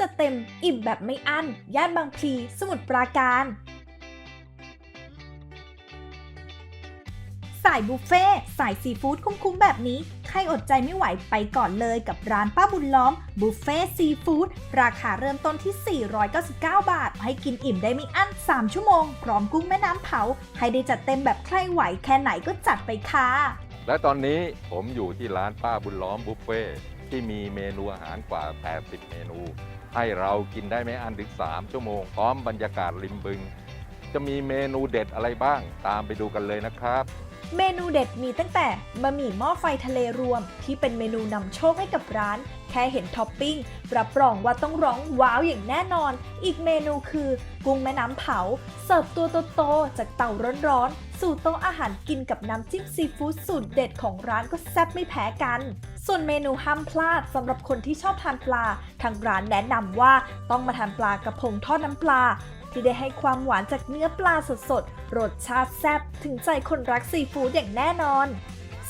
จะเต็มอิ่มแบบไม่อั้น ย่านบางพลีสมุทรปราการ สายบุฟเฟ่ต์สายซีฟู้ดคุ้มๆแบบนี้ ใครอดใจไม่ไหวไปก่อนเลยกับร้านป้าบุญล้อม บุฟเฟ่ต์ซีฟู้ดราคาเริ่มต้นที่ 499 บาท ให้กินอิ่มได้ไม่อั้น 3 ชั่วโมง พร้อมกุ้งแม่น้ำเผา ให้ได้จัดเต็มแบบใครไหวแค่ไหนก็จัดไปค่ะและตอนนี้ผมอยู่ที่ร้านป้าบุญล้อมบุฟเฟ่ ที่มีเมนูอาหารกว่า 80 เมนู ให้เรากินได้ไม่อันถึง 3 ชั่วโมง พร้อมบรรยากาศริมบึง จะมีเมนูเด็ดอะไรบ้าง ตามไปดูกันเลยนะครับ เมนูเด็ดมีตั้งแต่บะหมี่หม้อไฟทะเลรวม ที่เป็นเมนูนำโชคให้กับร้าน แค่เห็นท็อปปิ้งรับรองว่าต้องร้องว้าวอย่างแน่นอน อีกเมนูคือ กุ้งแม่น้ำเผา เสิร์ฟตัวโตๆจากเตาร้อนๆสู่โต๊ะอาหารกินกับน้ำจิ้มซีฟู้ดสูตรเด็ดของร้านก็แซ่บไม่แพ้กัน ส่วนเมนูห้ามพลาดสำหรับคนที่ชอบทานปลา ทางร้านแนะนำว่าต้องมาทานปลากระพงทอดน้ำปลา ที่ได้ให้ความหวานจากเนื้อปลาสดๆ รสชาติแซ่บถึงใจคนรักซีฟู้ดอย่างแน่นอน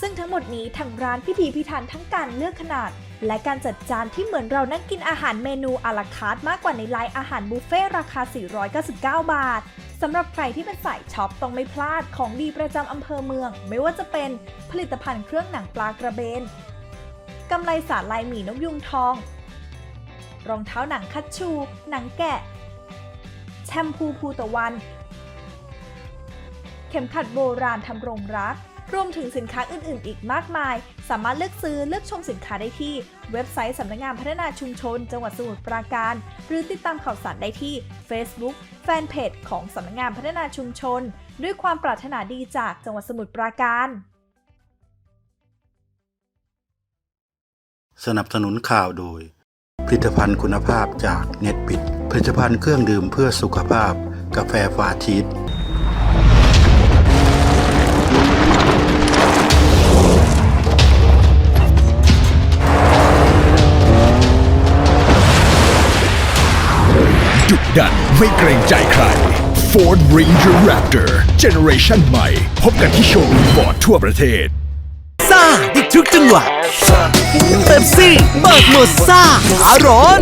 ซึ่งทั้งหมดนี้ทางร้านพิถีพิถันทั้งการเลือกขนาด และการจัดจานที่เหมือนเรานั่งกินอาหารเมนูอาราคาร์ทมากกว่าในไลน์อาหารบุฟเฟ่ราคา 499 บาทสำหรับใครที่เป็นสายช็อปต้องไม่พลาดของดีประจำอำเภอเมือง ไม่ว่าจะเป็นผลิตภัณฑ์เครื่องหนังปลากระเบน กำไลสาลายหมีนกยุงทอง รองเท้าหนังคัตชู หนังแกะ แชมพูภูตะวัน เข็มขัดโบราณทำรงรัก รวมถึงสินค้าอื่น ๆ อีกมากมาย สามารถเลือกซื้อเลือกชมสินค้าได้ที่ เว็บไซต์สำนักงานพัฒนาชุมชน จังหวัดสมุทรปราการ หรือติดตามข่าวสารได้ที่ Facebook แฟนเพจของสำนักงานพัฒนาชุมชน ด้วยความปรารถนาดีจากจังหวัดสมุทรปราการ สนับสนุนข่าวโดย ผลิตภัณฑ์คุณภาพจากเน็ตบิด ผลิตภัณฑ์เครื่องดื่มเพื่อสุขภาพ กาแฟฟาชีสดุดันไม่เกรงใจใคร Ford Ranger Raptor Generation ใหม่ พบกันที่โชว์รูมฟอร์ดทั่วประเทศ ซ่าในทุกจังหวะ เป๊ปซี่ เปิดหมดซ่า อาร้อน